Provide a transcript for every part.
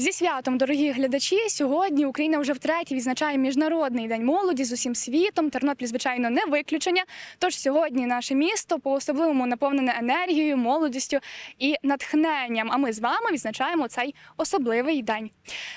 Зі святом, дорогі глядачі, сьогодні Україна вже втретє відзначає міжнародний день молоді з усім світом. Тернопіль, звичайно, не виключення. Тож сьогодні наше місто по особливому наповнене енергією, молодістю і натхненням. А ми з вами відзначаємо цей особливий день.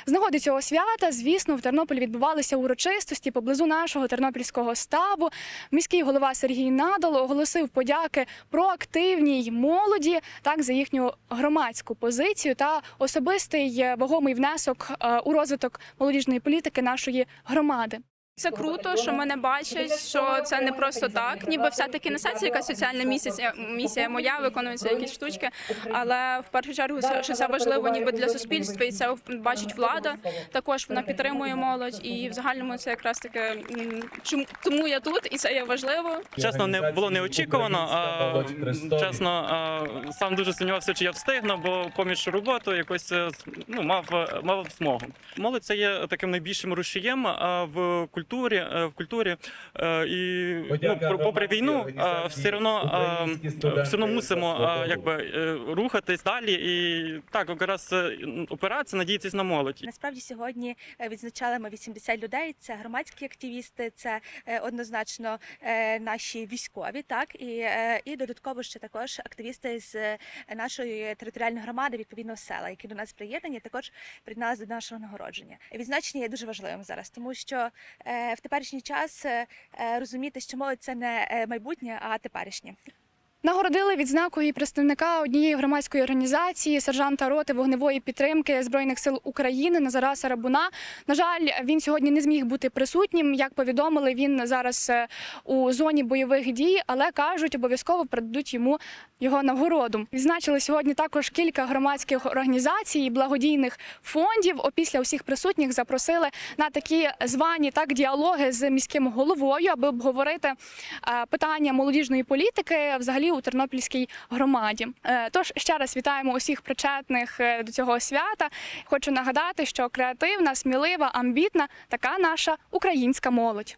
З нагоди цього свята, звісно, в Тернополі відбувалися урочистості поблизу нашого тернопільського ставу. Міський голова Сергій Надал оголосив подяки проактивній молоді, так за їхню громадську позицію та особистий е, вагомий внесок е, у розвиток молодіжної політики нашої громади. Це круто, що мене бачать, що це не просто так, ніби все-таки несеться якась соціальна місія, місія моя, виконуються якісь штучки. Але в першу чергу, що це важливо ніби для суспільства, і це бачить влада. Також вона підтримує молодь, і в загальному це якраз таки чому тому я тут, і це є важливо. Чесно, не було неочікувано. А, чесно, а, сам дуже сумнівався, чи я встигну, бо поміж роботу якось е, ну, мав, е, мав змогу. Молодь це є таким найбільшим рушієм в культурі, е, в культурі. Е, І ну, попри війну, все одно все одно мусимо якби е, рухатись далі. І так, якраз е, опиратися, надіятися на молодь. Насправді сьогодні е, відзначали ми 80 людей. Це громадські активісти, це е, однозначно е, наші військові, так і, е, і додатково ще також активісти з е, нашої територіальної громади, відповідно села, які до нас приєднані, також приєдналися до нашого нагородження. Відзначення є дуже важливим зараз, тому що е, в теперішній час е, е, розуміти, що молодь це не е, майбутнє, а теперішнє. Нагородили відзнакою представника однієї громадської організації, сержанта роти вогневої підтримки збройних сил України Назара Сарабуна. На жаль, він сьогодні не зміг бути присутнім. Як повідомили, він зараз е, у зоні бойових дій, але кажуть, обов'язково передадуть йому його нагороду. Відзначили сьогодні також кілька громадських організацій, і благодійних фондів. Опісля усіх присутніх запросили на такі звані так діалоги з міським головою, аби обговорити е, питання молодіжної політики взагалі у тернопільській громаді. Е, Тож ще раз вітаємо усіх причетних е, до цього свята. Хочу нагадати, що креативна, смілива, амбітна така наша українська молодь.